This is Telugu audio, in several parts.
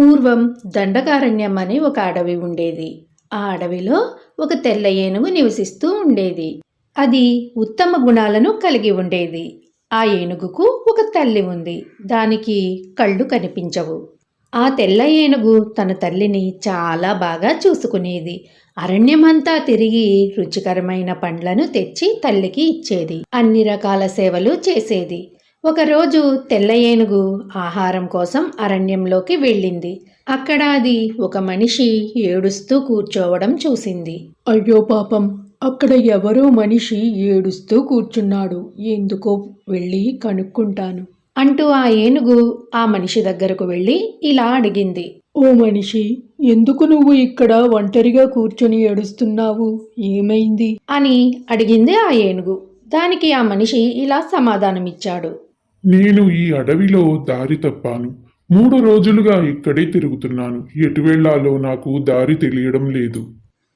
పూర్వం దండకారణ్యం అని ఒక అడవి ఉండేది. ఆ అడవిలో ఒక తెల్ల ఏనుగు నివసిస్తూ ఉండేది. అది ఉత్తమ గుణాలను కలిగి ఉండేది. ఆ ఏనుగుకు ఒక తల్లి ఉంది. దానికి కళ్ళు కనిపించవు. ఆ తెల్ల ఏనుగు తన తల్లిని చాలా బాగా చూసుకునేది. అరణ్యమంతా తిరిగి రుచికరమైన పండ్లను తెచ్చి తల్లికి ఇచ్చేది. అన్ని రకాల సేవలు చేసేది. ఒకరోజు తెల్ల ఏనుగు ఆహారం కోసం అరణ్యంలోకి వెళ్ళింది. అక్కడ అది ఒక మనిషి ఏడుస్తూ కూర్చోవడం చూసింది. అయ్యో పాపం అక్కడ ఎవరో మనిషి ఏడుస్తూ కూర్చున్నాడు. ఎందుకో వెళ్ళి కనుక్కుంటాను. అంటూ ఆ ఏనుగు ఆ మనిషి దగ్గరకు వెళ్ళి ఇలా అడిగింది. ఓ మనిషి ఎందుకు నువ్వు ఇక్కడ ఒంటరిగా కూర్చొని ఏడుస్తున్నావు? ఏమైంది? అని అడిగింది ఆ ఏనుగు. దానికి ఆ మనిషి ఇలా సమాధానమిచ్చాడు. నేను ఈ అడవిలో దారి తప్పాను. మూడు రోజులుగా ఇక్కడే తిరుగుతున్నాను. ఎటు వెళ్ళాలో నాకు దారి తెలియడం లేదు.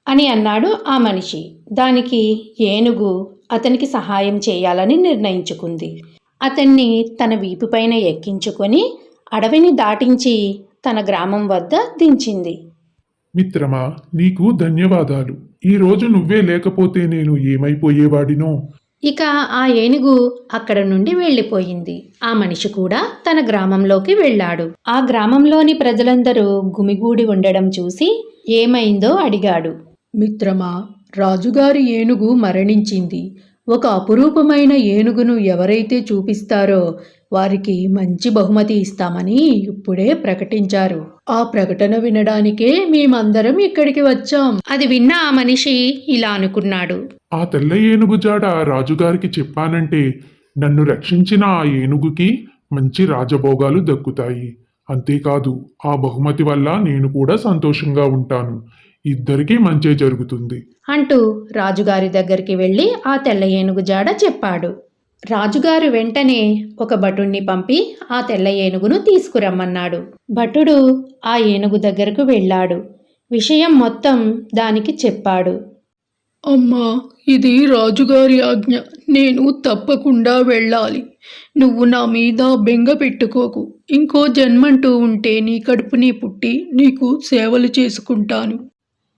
అని అన్నాడు ఆ మనిషి. దానికి ఏనుగు అతనికి సహాయం చేయాలని నిర్ణయించుకుంది. అతన్ని తన వీపుపైన ఎక్కించుకొని అడవిని దాటించి తన గ్రామం వద్ద దించింది. మిత్రమా నీకు ధన్యవాదాలు. ఈ రోజు నువ్వే లేకపోతే నేను ఏమైపోయేవాడినో? ఇక ఆ ఏనుగు అక్కడ నుండి వెళ్ళిపోయింది. ఆ మనిషి కూడా తన గ్రామంలోకి వెళ్ళాడు. ఆ గ్రామంలోని ప్రజలందరూ గుమిగూడి ఉండడం చూసి ఏమైందో అడిగాడు. మిత్రమా రాజుగారి ఏనుగు మరణించింది. ఒక అపురూపమైన ఏనుగును ఎవరైతే చూపిస్తారో వారికి మంచి బహుమతి ఇస్తామని ఇప్పుడే ప్రకటించారు. ఆ ప్రకటన వినడానికే మేమందరం ఇక్కడికి వచ్చాం. అది విన్న ఆ మనిషి ఇలా అనుకున్నాడు. ఆ తెల్ల ఏనుగు జాడ రాజుగారికి చెప్పానంటే నన్ను రక్షించిన ఆ ఏనుగుకి మంచి రాజభోగాలు దక్కుతాయి. అంతేకాదు ఆ బహుమతి వల్ల నేను కూడా సంతోషంగా ఉంటాను. ఇద్దరికీ మంచే జరుగుతుంది. అంటూ రాజుగారి దగ్గరికి వెళ్ళి ఆ తెల్ల ఏనుగు జాడ చెప్పాడు. రాజుగారు వెంటనే ఒక భటుణ్ణి పంపి ఆ తెల్ల ఏనుగును తీసుకురమ్మన్నాడు. భటుడు ఆ ఏనుగు దగ్గరకు వెళ్ళాడు. విషయం మొత్తం దానికి చెప్పాడు. అమ్మా ఇది రాజుగారి ఆజ్ఞ. నేను తప్పకుండా వెళ్ళాలి. నువ్వు నా మీద బెంగ పెట్టుకోకు. ఇంకో జన్మంటూ ఉంటే నీ కడుపుని పుట్టి నీకు సేవలు చేసుకుంటాను.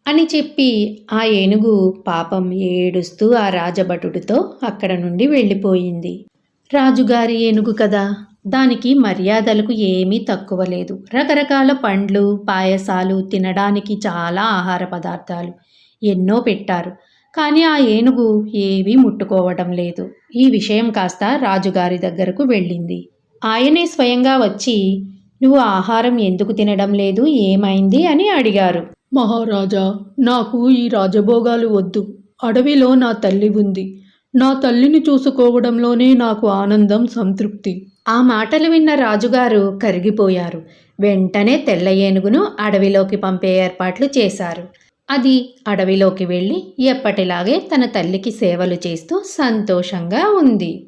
అని చెప్పి ఆ ఏనుగు పాపం ఏడుస్తూ ఆ రాజభటుడితో అక్కడ నుండి వెళ్ళిపోయింది. రాజుగారి ఏనుగు కదా దానికి మర్యాదలకు ఏమీ తక్కువ లేదు. రకరకాల పండ్లు పాయసాలు తినడానికి చాలా ఆహార పదార్థాలు ఎన్నో పెట్టారు. కానీ ఆ ఏనుగు ఏవీ ముట్టుకోవడం లేదు. ఈ విషయం కాస్త రాజుగారి దగ్గరకు వెళ్ళింది. ఆయనే స్వయంగా వచ్చి నువ్వు ఆహారం ఎందుకు తినడం లేదు? ఏమైంది? అని అడిగారు. మహారాజా నాకు ఈ రాజభోగాలు వద్దు. అడవిలో నా తల్లి ఉంది. నా తల్లిని చూసుకోవడంలోనే నాకు ఆనందం సంతృప్తి. ఆ మాటలు విన్న రాజుగారు కరిగిపోయారు. వెంటనే తెల్ల ఏనుగును అడవిలోకి పంపే ఏర్పాట్లు చేశారు. అది అడవిలోకి వెళ్ళి ఎప్పటిలాగే తన తల్లికి సేవలు చేస్తూ సంతోషంగా ఉంది.